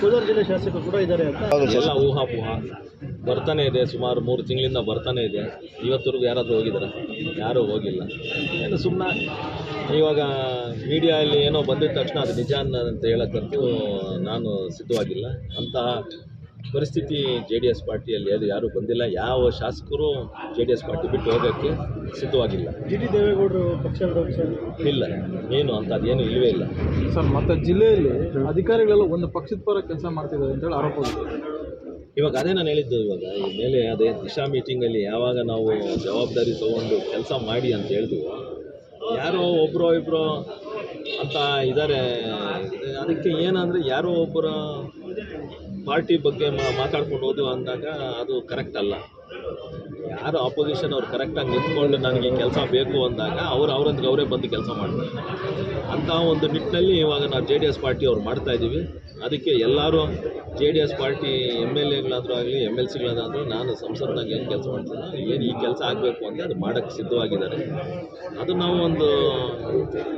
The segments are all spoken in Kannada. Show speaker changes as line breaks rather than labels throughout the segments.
ಕೋಲಾರ ಜಿಲ್ಲೆ ಶಾಸಕರು ಕೂಡ ಇದ್ದಾರೆ ಅಂತ.
ಎಲ್ಲ ಊಹಾಪೋಹ ಬರ್ತಾನೆ ಇದೆ ಸುಮಾರು ಮೂರು ತಿಂಗಳಿಂದ ಬರ್ತಾನೆ ಇದೆ. ಇವತ್ತರೆಗೂ ಯಾರಾದರೂ ಹೋಗಿದ್ದಾರೆ? ಯಾರೂ ಹೋಗಿಲ್ಲ. ಏನು ಸುಮ್ಮನೆ ಇವಾಗ ಮೀಡಿಯಲ್ಲಿ ಏನೋ ಬಂದಿದ ತಕ್ಷಣ ಅದು ನಿಜ ಅನ್ನ- ಅಂತ ಹೇಳಕ್ಕಂತೂ ನಾನು ಸಿದ್ಧವಾಗಿಲ್ಲ. ಅಂತಹ ಪರಿಸ್ಥಿತಿ ಜೆ ಡಿ ಎಸ್ ಪಾರ್ಟಿಯಲ್ಲಿ ಅದು ಯಾರೂ ಬಂದಿಲ್ಲ. ಯಾವ ಶಾಸಕರು ಜೆ ಡಿ ಎಸ್ ಪಾರ್ಟಿ ಬಿಟ್ಟು ಹೋಗೋಕ್ಕೆ ಸಿದ್ಧವಾಗಿಲ್ಲ.
ಜಿ ಟಿ ದೇವೇಗೌಡರು ಪಕ್ಷ
ಇಲ್ಲ. ಏನು ಅಂತ ಅದೇನು ಇಲ್ಲವೇ ಇಲ್ಲ.
ಸರ್ ಮತ್ತು ಜಿಲ್ಲೆಯಲ್ಲಿ ಅಧಿಕಾರಿಗಳೆಲ್ಲ ಒಂದು ಪಕ್ಷದ ಪರ ಕೆಲಸ ಮಾಡ್ತಿದ್ದಾರೆ ಅಂತೇಳಿ ಆರೋಪ
ಇವಾಗ ಅದೇ ನಾನು ಹೇಳಿದ್ದು ಇವಾಗ ಈ ಮೇಲೆ ಅದೇ ದಿಶಾ ಮೀಟಿಂಗಲ್ಲಿ ಯಾವಾಗ ನಾವು ಜವಾಬ್ದಾರಿ ತಗೊಂಡು ಕೆಲಸ ಮಾಡಿ ಅಂತ ಹೇಳಿದ್ವು ಯಾರೋ ಒಬ್ಬರೋ ಇಬ್ಬರು ಅಂತ ಇದ್ದಾರೆ ಅದಕ್ಕೆ ಏನಂದರೆ ಯಾರೋ ಒಬ್ಬರ ಪಾರ್ಟಿ ಬಗ್ಗೆ ಮಾತಾಡ್ಕೊಂಡು ಹೋದು ಅಂದಾಗ ಅದು ಕರೆಕ್ಟ್ ಅಲ್ಲ. ಯಾರು ಆಪೋಸಿಷನ್ ಅವ್ರು ಕರೆಕ್ಟಾಗಿ ನಿಂತ್ಕೊಂಡು ನನಗೆ ಕೆಲಸ ಬೇಕು ಅಂದಾಗ ಅವ್ರು ಅವರೊಂದಿಗೆ ಅವರೇ ಬಂದು ಕೆಲಸ ಮಾಡ್ತಾರೆ. ಅಂತ ಒಂದು ನಿಟ್ಟಿನಲ್ಲಿ ಇವಾಗ ನಾವು ಜೆ ಡಿ ಎಸ್ ಪಾರ್ಟಿ ಅವ್ರು ಮಾಡ್ತಾ ಇದ್ದೀವಿ ಅದಕ್ಕೆ ಎಲ್ಲರೂ J D S party M L ಎಗಳಾದರೂ ಆಗಲಿ ಎಂ ಎಲ್ ಸಿಗಳಾದರೂ ನಾನು ಸಂಸತ್ನಾಗ ಏನು ಕೆಲಸ ಮಾಡ್ತೀನಿ ಏನು ಈ ಕೆಲಸ ಆಗಬೇಕು ಅಂತ ಅದು ಮಾಡೋಕ್ಕೆ ಸಿದ್ಧವಾಗಿದ್ದಾರೆ. ಅದು ನಾವು ಒಂದು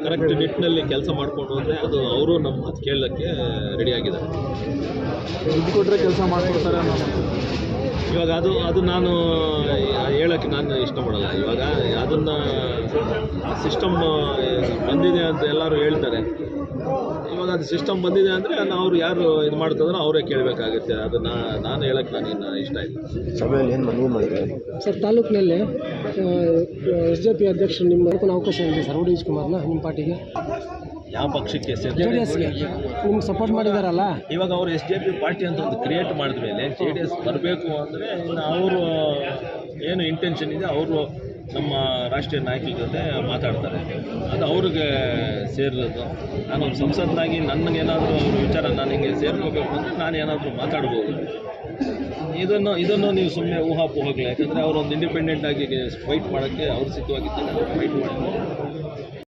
ಕರೆಕ್ಟ್ ನಿಟ್ಟಿನಲ್ಲಿ ಕೆಲಸ ಮಾಡಿಕೊಂಡು ಹೋದರೆ ಅದು ಅವರು ನಮ್ಮ ಮಾತು ಕೇಳೋಕ್ಕೆ ರೆಡಿಯಾಗಿದ್ದಾರೆ
ದುಡ್ಡು ಕೊಟ್ಟರೆ ಕೆಲಸ ಮಾಡಿಕೊಡ್ತಾರೆ
ಇವಾಗ ಅದು ಅದು ನಾನು ಹೇಳೋಕ್ಕೆ ನಾನು ಇಷ್ಟಪಡಲ್ಲ. ಇವಾಗ ಅದನ್ನು ಸಿಸ್ಟಮ್ ಬಂದಿದೆ ಅಂತ ಎಲ್ಲರೂ ಹೇಳ್ತಾರೆ. ಇವಾಗ ಅದು ಸಿಸ್ಟಮ್ ಬಂದಿದೆ ಅಂದರೆ ಅವ್ರು ಯಾರು ಇದು ಮಾಡ್ತಂದ್ರೆ ಅವರೇ ಕೇಳಬೇಕಾಗುತ್ತೆ. ಅದನ್ನು ನಾನು ಹೇಳೋಕ್ಕೆ ನನಗೆ ಇಷ್ಟ ಇಲ್ಲ.
ಸಭೆಯಲ್ಲಿ ಏನು ಮನವಿ ಮಾಡಿದ್ದಾರೆ
ಸರ್ ತಾಲೂಕಿನಲ್ಲಿ ಎಸ್ ಜೆ ಪಿ ಅಧ್ಯಕ್ಷರು ನಿಮ್ಮ ಅನುಕೂಲ ಅವಕಾಶ ಇದೆ ಸರ್ ಡಿ ಕುಮಾರ್ನ ನಿಮ್ಮ ಪಾರ್ಟಿಗೆ?
ಯಾವ ಪಕ್ಷಕ್ಕೆ
ಜೆ ಡಿ ಎಸ್ಗೆ. ನಿಮ್ಗೆ ಸಪೋರ್ಟ್ ಮಾಡಿದಾರಲ್ಲ?
ಇವಾಗ ಅವರು ಎಸ್ ಜೆ ಪಿ ಪಾರ್ಟಿ ಅಂತ ಒಂದು ಕ್ರಿಯೇಟ್ ಮಾಡಿದ ಮೇಲೆ ಜೆ ಡಿ ಎಸ್ ಬರಬೇಕು ಅಂದರೆ ಇನ್ನು ಅವರು ಏನು ಇಂಟೆನ್ಷನ್ ಇದೆ ಅವರು ನಮ್ಮ ರಾಷ್ಟ್ರೀಯ ನಾಯಕರ ಜೊತೆ ಮಾತಾಡ್ತಾರೆ. ಅದು ಅವ್ರಿಗೆ ಸೇರಿರೋದು. ನಾನು ಒಂದು ಸಂಸತ್ನಾಗಿ ನನಗೇನಾದರೂ ಅವ್ರ ವಿಚಾರ ನಾನು ಹಿಂಗೆ ಸೇರ್ಕೋಬೇಕು ಅಂದರೆ ನಾನು ಏನಾದರೂ ಮಾತಾಡ್ಬೋದು. ಇದನ್ನು ಇದನ್ನು ನೀವು ಸುಮ್ಮನೆ ಊಹಾಪೋಹಗಳು ಯಾಕಂದರೆ ಅವರೊಂದು ಇಂಡಿಪೆಂಡೆಂಟಾಗಿ ಫೈಟ್ ಮಾಡೋಕ್ಕೆ ಅವ್ರು ಸಿದ್ಧವಾಗಿದ್ದಾರೆ. ಫೈಟ್ ಮಾಡ್ತಾರೆ